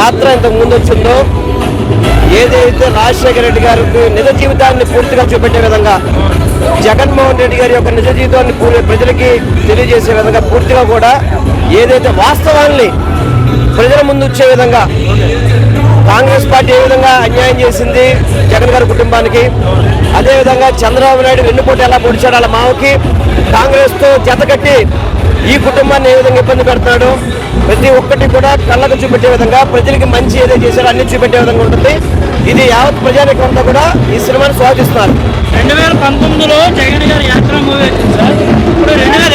యాత్ర ఇంతకు ముందు వచ్చిందో ఏదైతే రాజశేఖర రెడ్డి గారికి నిజ జీవితాన్ని పూర్తిగా చూపెట్టే విధంగా జగన్మోహన్ రెడ్డి గారి యొక్క నిజ జీవితాన్ని ప్రజలకి తెలియజేసే విధంగా పూర్తిగా కూడా ఏదైతే వాస్తవాన్ని ప్రజల ముందు వచ్చే విధంగా కాంగ్రెస్ పార్టీ ఏ విధంగా అన్యాయం చేసింది జగన్ గారి కుటుంబానికి అదేవిధంగా చంద్రబాబు నాయుడు వెన్నుపోటు ఎలా పొడిచాడు వాళ్ళ మామకి కాంగ్రెస్తో జతకట్టి ఈ కుటుంబాన్ని ఏ విధంగా ఇబ్బంది పెడతాడు ప్రతి ఒక్కటి కూడా కళ్ళకు చూపెట్టే విధంగా ప్రజలకి మంచి ఏదైతే చేశారో అన్ని చూపెట్టే విధంగా ఉంటుంది. ఇది యావత్ ప్రజానికం అంతా కూడా ఈ సినిమాను స్వాగతిస్తున్నారు. రెండు వేల పంతొమ్మిదిలో జగన్ గారు యాత్ర మూవీ వచ్చింది సార్. ఇప్పుడు రెండు వేల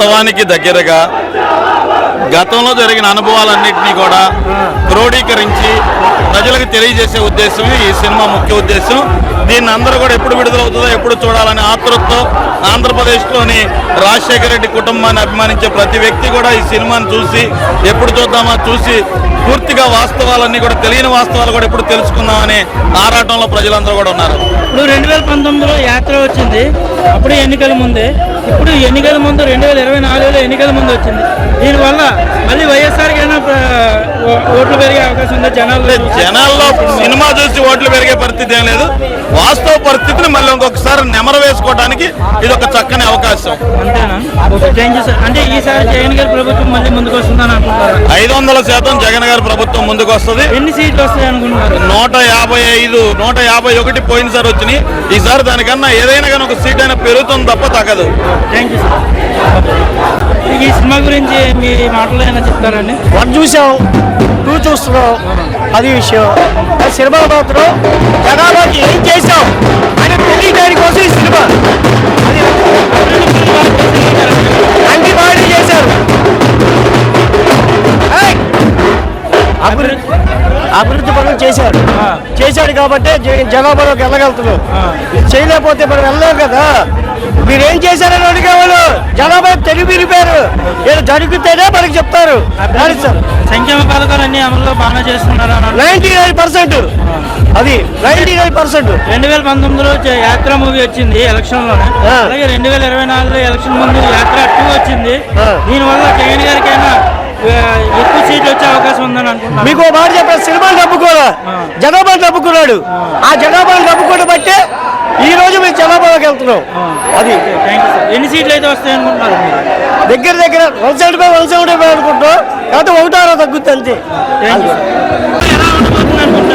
వాస్తవానికి దగ్గరగా గతంలో జరిగిన అనుభవాలన్నింటినీ కూడా క్రోడీకరించి ప్రజలకు తెలియజేసే ఉద్దేశమే ఈ సినిమా ముఖ్య ఉద్దేశం. దీన్ని అందరూ కూడా ఎప్పుడు విడుదలవుతుందో ఎప్పుడు చూడాలని ఆతృతతో ఆంధ్రప్రదేశ్లోని రాజశేఖర రెడ్డి కుటుంబాన్ని అభిమానించే ప్రతి వ్యక్తి కూడా ఈ సినిమాని చూసి ఎప్పుడు చూద్దామా చూసి పూర్తిగా వాస్తవాలన్నీ కూడా తెలియని వాస్తవాలు కూడా ఎప్పుడు తెలుసుకుందామని ఆరాటంలో ప్రజలందరూ కూడా ఉన్నారు. ఇప్పుడు రెండు వేల పంతొమ్మిదిలో యాత్ర వచ్చింది. అప్పుడు ఎన్నికల ముందే ఇప్పుడు ఎన్నికల ముందు రెండు వేల ఇరవై నాలుగులో ఎన్నికల ముందు వచ్చింది. దీనివల్ల మళ్ళీ వైఎస్ఆర్కి అయినా ఓట్లు పెరిగే అవకాశం ఉందా? జనాలు జనాల్లో సినిమా చూసి ఓట్లు పెరిగే పరిస్థితి ఏం లేదు. వాస్తవ పరిస్థితిని మళ్ళీ ఇంకొకసారి నెమరు వేసుకోవడానికి ఇది ఒక చక్కని అవకాశం. అంతేనా? అంటే ఈసారి జగన్ గారి ప్రభుత్వం మళ్ళీ ముందుకు వస్తుందని అనుకుంటారు ఐదు వందల శాతం జగన్ గారి ప్రభుత్వం ముందుకు వస్తుంది. ఎన్ని సీట్లు వస్తాయి అనుకుంటున్నారు? నూట యాభై ఐదు నూట యాభై ఒకటి పోయినసారి వచ్చినాయి. ఈసారి దానికన్నా ఏదైనా కానీ ఒక సీట్ అయినా పెరుగుతుంది తప్ప తగ్గదు. థ్యాంక్ యూ సార్ ఈ సినిమా గురించి మీ మాటలు ఏమైనా చెప్తారండి వన్ చూసావు టూ చూస్తున్నావు అది విషయం. సినిమా పాత్ర జనాభాకి ఏం చేసావు అని తెలియడాని కోసం ఈ సినిమా. అంటే అన్ని చేశారు. అభివృద్ధి చేశాడు ఆ. చేశాడు కాబట్టి జనాభాలోకి వెళ్ళగలుగుతున్నాం. చేయలేకపోతే మనం వెళ్ళలేం కదా. మీరేం చేశారని అడిగేవాళ్ళు జనాభా తెలివిరిపోయారు ఏదో జరిగితేనే మనకి చెప్తారు. సంక్షేమ పథకాలు అన్ని అమల్లో బాగా చేస్తున్నారు నైన్టీ నైన్ పర్సెంట్. అది నైన్టీ నైన్ పర్సెంట్. రెండు వేల పంతొమ్మిదిలో యాత్ర మూవీ వచ్చింది ఎలక్షన్లోనే ఆ. అలాగే రెండు వేల ఇరవై నాలుగులో ఎలక్షన్ ముందు యాత్ర టూ వచ్చింది. దీనివల్ల జగన్ గారికైనా ఆ, ఎక్కువ సీట్లు వచ్చే అవకాశం ఉందని అనుకుంటున్నాను. మీకు ఓ మాట చెప్పారు సినిమాలు డబ్బుకోరా ఆ. జనాభాను డబ్బుకున్నాడు ఆ. జనాభాను డబ్బుకోవడం బట్టి ఈ రోజు మేము జనాభాలోకి వెళ్తున్నాం. అది. Thank you sir. ఎన్ని సీట్లు అయితే వస్తాయి అనుకుంటున్నారు మీరు? దగ్గర దగ్గర one seventy five one seventy five అనుకుంటాం కాకపోతే ఒకటారో తగ్గుద్ది అంతే. థ్యాంక్ యూ ఎలా ఉండబోతుంది అనుకుంటున్నారు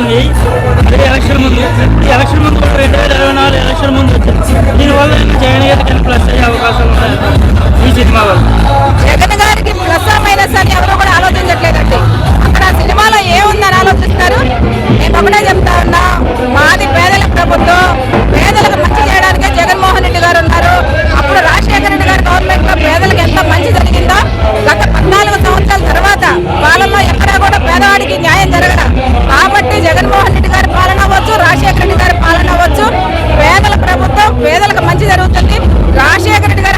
వచ్చింది అదే ఎలక్షన్ ముందు ఈ ఎలక్షన్ ముందు రెండు వేల ఇరవై నాలుగు ఎలక్షన్ ముందు వచ్చింది దీనివల్ల జగన్ గారికి ప్లస్ అయ్యే అవకాశం ఉన్నాయి ఈ సినిమా వల్ల. జగన్ గారికి ప్లస్ మైనస్ అని ఎవరు కూడా ఆలోచించట్లేదండి. అక్కడ సినిమాలో ఏముందని ఆలోచిస్తున్నారు నేను ఒకటే చెప్తా ఉన్నా. మాది పేదల ప్రభుత్వం. పేదలకు మంచి చేయడానికే జగన్మోహన్ రెడ్డి గారు ఉన్నారు. అప్పుడు రాజశేఖర రెడ్డి గారి గవర్నమెంట్లో పేదలకు ఎంత మంచి జరిగిందో గత పద్నాలుగు సంవత్సరాల తర్వాత పాలనలో పేదవాడికి న్యాయం జరగడం. కాబట్టి జగన్మోహన్ రెడ్డి గారి పాలన అవ్వచ్చు రాజశేఖర రెడ్డి గారి పాలన అవ్వచ్చు. పేదల ప్రభుత్వం పేదలకు మంచి జరుగుతుంది. రాజశేఖర రెడ్డి గారి